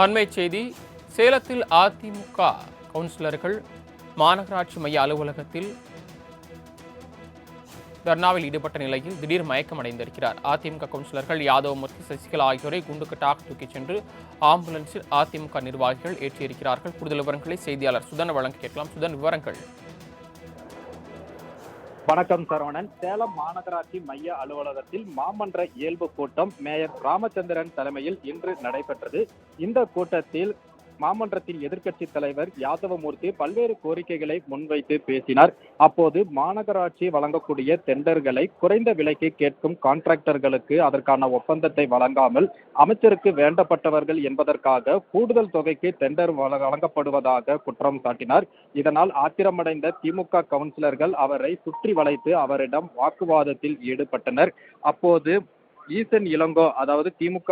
அண்மை செய்தி சேலத்தில் அதிமுக கவுன்சிலர்கள் மாநகராட்சி மைய அலுவலகத்தில் தர்ணாவில் ஈடுபட்ட நிலையில் திடீர் மயக்கம் அடைந்திருக்கிறார். அதிமுக கவுன்சிலர்கள் யாதவமூர்த்தி சசிகலா ஆகியோரை குண்டுக்கட்டாக தூக்கிச் சென்று ஆம்புலன்ஸில் அதிமுக நிர்வாகிகள் ஏற்றியிருக்கிறார்கள். கூடுதல் விவரங்களை செய்தியாளர் சுதன் வழங்க கேட்கலாம். சுதன் விவரங்கள். வணக்கம் சரவணன். சேலம் மாநகராட்சி மைய அலுவலகத்தில் மாமன்ற இயல்பு கூட்டம் மேயர் ராமச்சந்திரன் தலைமையில் இன்று நடைபெற்றது. இந்த கூட்டத்தில் மாமன்றத்தின் எதிர்க்கட்சி தலைவர் யாதவமூர்த்தி பல்வேறு கோரிக்கைகளை முன்வைத்து பேசினார். அப்போது மாநகராட்சி வழங்கக்கூடிய டெண்டர்களை குறைந்த விலைக்கு கேட்கும் கான்ட்ராக்டர்களுக்கு அதற்கான ஒப்பந்தத்தை வழங்காமல் அமைச்சருக்கு வேண்டப்பட்டவர்கள் என்பதற்காக கூடுதல் தொகைக்கு டெண்டர் வழங்கப்படுவதாக குற்றம் சாட்டினார். இதனால் ஆத்திரமடைந்த திமுக கவுன்சிலர்கள் அவரை சுற்றி வளைத்து அவரிடம் வாக்குவாதத்தில் ஈடுபட்டனர். அப்போது ஈசன் இளங்கோ அதாவது திமுக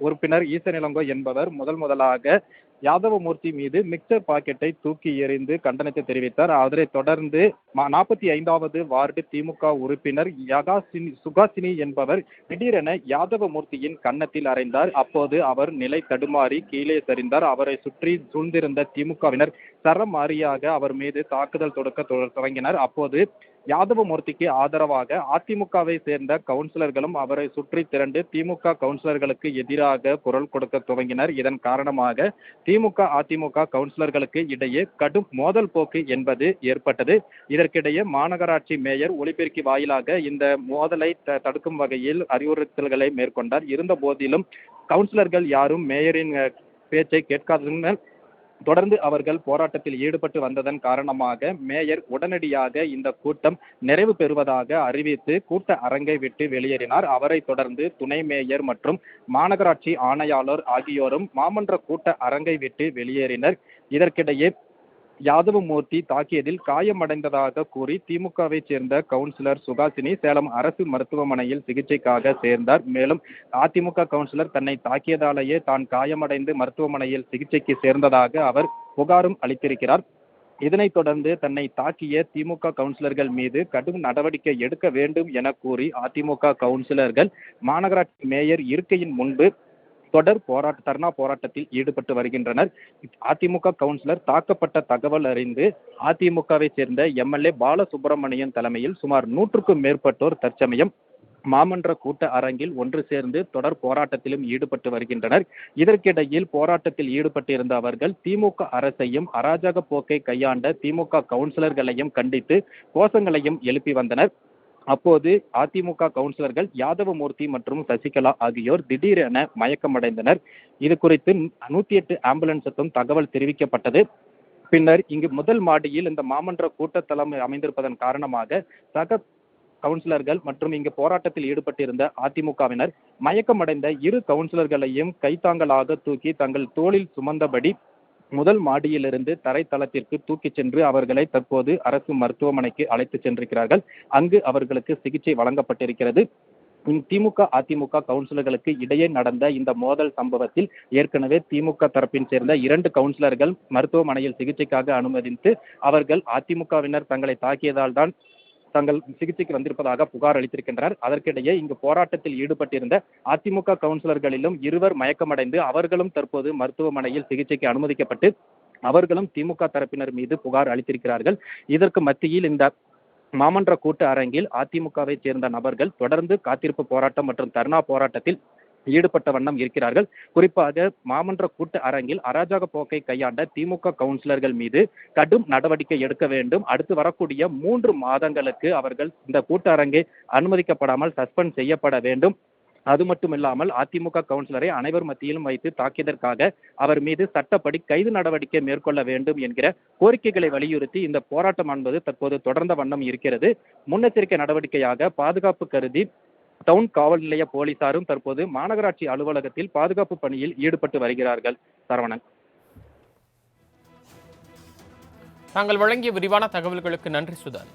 உறுப்பினர் ஈசன் இளங்கோ என்பவர் முதல் முதலாக யாதவமூர்த்தி மீது மிக்சர் பாக்கெட்டை தூக்கி எறிந்து கண்டனத்தை தெரிவித்தார். அதனைத் தொடர்ந்து நாற்பத்தி ஐந்தாவது வார்டு திமுக உறுப்பினர் யகாசினி சுகாசினி என்பவர் திடீரென யாதவமூர்த்தியின் கன்னத்தில் அறைந்தார். அப்போது அவர் நிலை தடுமாறி கீழே சரிந்தார். அவரை சுற்றி சூழ்ந்திருந்த திமுகவினர் சரமாரியாக அவர் மீது தாக்குதல் தொடுக்க தொடங்கினர். துவங்கினர் அப்போது யாதவமூர்த்திக்கு ஆதரவாக அதிமுகவை சேர்ந்த கவுன்சிலர்களும் அவரை சுற்றி திரண்டு திமுக கவுன்சிலர்களுக்கு எதிராக குரல் கொடுக்க துவங்கினர். இதன் காரணமாக திமுக அதிமுக கவுன்சிலர்களுக்கு இடையே கடும் மோதல் போக்கு என்பது ஏற்பட்டது. இதற்கிடையே மாநகராட்சி மேயர் ஒலிபெருக்கி வாயிலாக இந்த மோதலை த- தடுக்கும் வகையில் அறிவுறுத்தல்களை மேற்கொண்டார். இருந்த போதிலும் கவுன்சிலர்கள் யாரும் மேயரின் பேச்சை கேட்காததனால் தொடர்ந்து அவர்கள் போராட்டத்தில் ஈடுபட்டு வந்ததன் காரணமாக மேயர் உடனடியாக இந்த கூட்டம் நிறைவு பெறுவதாக அறிவித்து கூட்ட அரங்கை விட்டு வெளியேறினார். அவரை தொடர்ந்து துணை மேயர் மற்றும் மாநகராட்சி ஆணையாளர் ஆகியோரும் மாமன்ற கூட்ட அரங்கை விட்டு வெளியேறினர். இதற்கிடையே யாதவமூர்த்தி தாக்கியதில் காயமடைந்ததாக கூறி திமுகவை சேர்ந்த கவுன்சிலர் சுகாசினி சேலம் அரசு மருத்துவமனையில் சிகிச்சைக்காக சேர்ந்தார். மேலும் அதிமுக கவுன்சிலர் தன்னை தாக்கியதாலேயே தான் காயமடைந்து மருத்துவமனையில் சிகிச்சைக்கு சேர்ந்ததாக அவர் புகாரும் அளித்திருக்கிறார். இதனைத் தொடர்ந்து தன்னை தாக்கிய திமுக கவுன்சிலர்கள் மீது கடும் நடவடிக்கை எடுக்க வேண்டும் என கூறி அதிமுக கவுன்சிலர்கள் மாநகராட்சி மேயர் இருக்கையின் முன்பு தொடர் போராட்ட தர்ணா போராட்டத்தில் ஈடுபட்டு வருகின்றனர். அதிமுக கவுன்சிலர் தாக்கப்பட்ட தகவல் அறிந்து அதிமுகவை சேர்ந்த எம்எல்ஏ பாலசுப்பிரமணியன் தலைமையில் சுமார் நூற்றுக்கும் மேற்பட்டோர் தற்சமயம் மாமன்ற கூட்ட அரங்கில் ஒன்று சேர்ந்து தொடர் போராட்டத்திலும் ஈடுபட்டு வருகின்றனர். இதற்கிடையில் போராட்டத்தில் ஈடுபட்டிருந்த அவர்கள் திமுக அரசையும் அராஜக போக்கை கையாண்ட திமுக கவுன்சிலர்களையும் கண்டித்து கோஷங்களையும் எழுப்பி வந்தனர். அப்போது அதிமுக கவுன்சிலர்கள் யாதவமூர்த்தி மற்றும் சசிகலா ஆகியோர் திடீரென மயக்கமடைந்தனர். இது குறித்து நூத்தி எட்டு ஆம்புலன்ஸுக்கும் தகவல் தெரிவிக்கப்பட்டது. பின்னர் இங்கு முதல் மாடியில் இந்த மாமன்ற கூட்டத்தலம் அமைந்திருப்பதன் காரணமாக சக கவுன்சிலர்கள் மற்றும் இங்கு போராட்டத்தில் ஈடுபட்டிருந்த அதிமுகவினர் மயக்கமடைந்த இரு கவுன்சிலர்களையும் கைத்தாங்கலாக தூக்கி தங்கள் தோளில் சுமந்தபடி முதல் மாடியிலிருந்து தரைத்தளத்திற்கு தூக்கிச் சென்று அவர்களை தற்போது அரசு மருத்துவமனைக்கு அழைத்துச் சென்றிருக்கிறார்கள். அங்கு அவர்களுக்கு சிகிச்சை வழங்கப்பட்டிருக்கிறது. திமுக அதிமுக கவுன்சிலர்களுக்கு இடையே நடந்த இந்த மோதல் சம்பவத்தில் ஏற்கனவே திமுக தரப்பின் சேர்ந்த இரண்டு கவுன்சிலர்கள் மருத்துவமனையில் சிகிச்சைக்காக அனுமதித்து அவர்கள் அதிமுகவினர் தங்களை தாக்கியதால் தான் தங்கள் சிகிச்சைக்கு வந்திருப்பதாக புகார் அளித்திருக்கின்றனர். அதற்கிடையே இங்கு போராட்டத்தில் ஈடுபட்டிருந்த அதிமுக கவுன்சிலர்களிலும் இருவர் மயக்கமடைந்து அவர்களும் தற்போது மருத்துவமனையில் சிகிச்சைக்கு அனுமதிக்கப்பட்டு அவர்களும் திமுக தரப்பினர் மீது புகார் அளித்திருக்கிறார்கள். இதற்கு மத்தியில் இந்த மாமன்ற கூட்ட அரங்கில் அதிமுகவை சேர்ந்த நபர்கள் தொடர்ந்து காத்திருப்பு போராட்டம் மற்றும் தர்ணா போராட்டத்தில் ஈடுபட்ட வண்ணம் இருக்கிறார்கள். குறிப்பாக மாமன்ற கூட்டு அரங்கில் அராஜக போக்கை கையாண்ட திமுக கவுன்சிலர்கள் மீது கடும் நடவடிக்கை எடுக்க வேண்டும். அடுத்து வரக்கூடிய மூன்று மாதங்களுக்கு அவர்கள் இந்த கூட்டு அரங்கை அனுமதிக்கப்படாமல் சஸ்பெண்ட் செய்யப்பட வேண்டும். அது மட்டும் இல்லாமல் அதிமுக கவுன்சிலரை அனைவர் மத்தியிலும் வைத்து தாக்கியதற்காக அவர் மீது சட்டப்படி கைது நடவடிக்கை மேற்கொள்ள வேண்டும் என்கிற கோரிக்கைகளை வலியுறுத்தி இந்த போராட்டம் என்பது தற்போது தொடர்ந்த வண்ணம் இருக்கிறது. முன்னெச்சரிக்கை நடவடிக்கையாக பாதுகாப்பு கருதி டவுன் காவல் நிலைய போலீசாரும் தற்போது மாநகராட்சி அலுவலகத்தில் பாதுகாப்பு பணியில் ஈடுபட்டு வருகிறார்கள். சரவணன். தாங்கள் வழங்கிய விரிவான தகவல்களுக்கு நன்றி சுதன்.